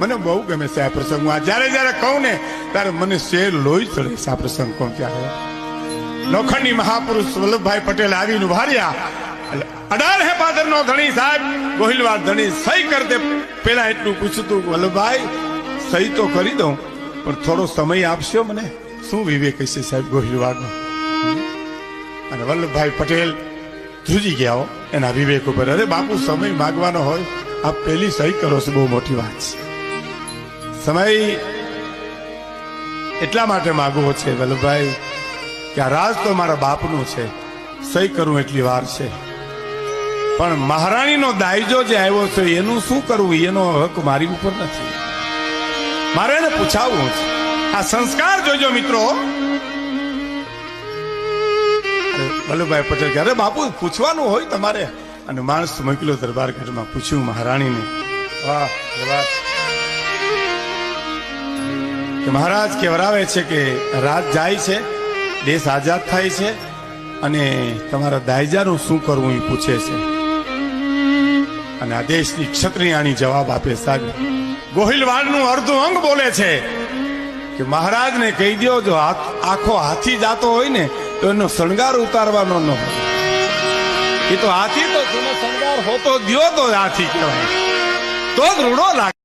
મને બહુ ગમે છે આ પ્રસંગ. આ જ્યારે જ્યારે કહું ને, ત્યારે મને શેર લોહી ચડે છે આ પ્રસંગ કહું ત્યારે? લોખંડી મહાપુરુષ વલ્લભભાઈ પટેલ આવીને ઉભાર્યા અઢાર હે પાદર નો ધણી સાહેબ ગોહિલવાર ધણી સહી કરતે પેલા એટલું પૂછ્યું તું વલ્લભભાઈ, સહી તો કરી દઉં, પણ થોડો સમય આપશો મને? શું વિવેક હશે સાહેબ ગોહિલવાડનો અને વલ્લભભાઈ પટેલ ધ્રુજી ગયા એના વિવેક ઉપર. અરે બાપુ, સમય માગવાનો હોય. આપ પેલી સહી કરો છો, બહુ મોટી વાત છે. સમય એટલા માટે માગવો છે, વલ્લભભાઈ, કે આ રાજ તો મારા બાપનું છે. સહી કરવું એટલી વાર છે. પણ મહારાણીનો દાયજો જે આવ્યો છે, એનું શું કરવું એનો હક મારી ઉપર નથી. મારે એને પૂછાવવું છે. આ સંસ્કાર જોજો મિત્રો. વલ્લભભાઈ પટેલ કે, અરે બાપુ, પૂછવાનું હોય તમારે. અને માણસ મોકલ્યો દરબાર ઘરમાં પૂછ્યું મહારાણીને, વાહ વાત કે મહારાજ કહેવરાવે છે કે રાત જાય છે, દેશ આઝાદ થાય છે અને તમારા દાયજાનું શું કરવું એ પૂછે છે. અને આ દેશની ક્ષત્રિયાણી જવાબ આપે સાહેબ. ગોહિલવાડનું અર્ધું અંગ બોલે છે કે મહારાજને કહી દો જો આખો હાથી જાતો હોય ને, તો એનો શણગાર ઉતારવાનો ન હોય. એ તો હાથી તો, જૂનો શણગાર હોતો ગયો તો હાથી કહેવાય. તો જ રૂડો લાગે.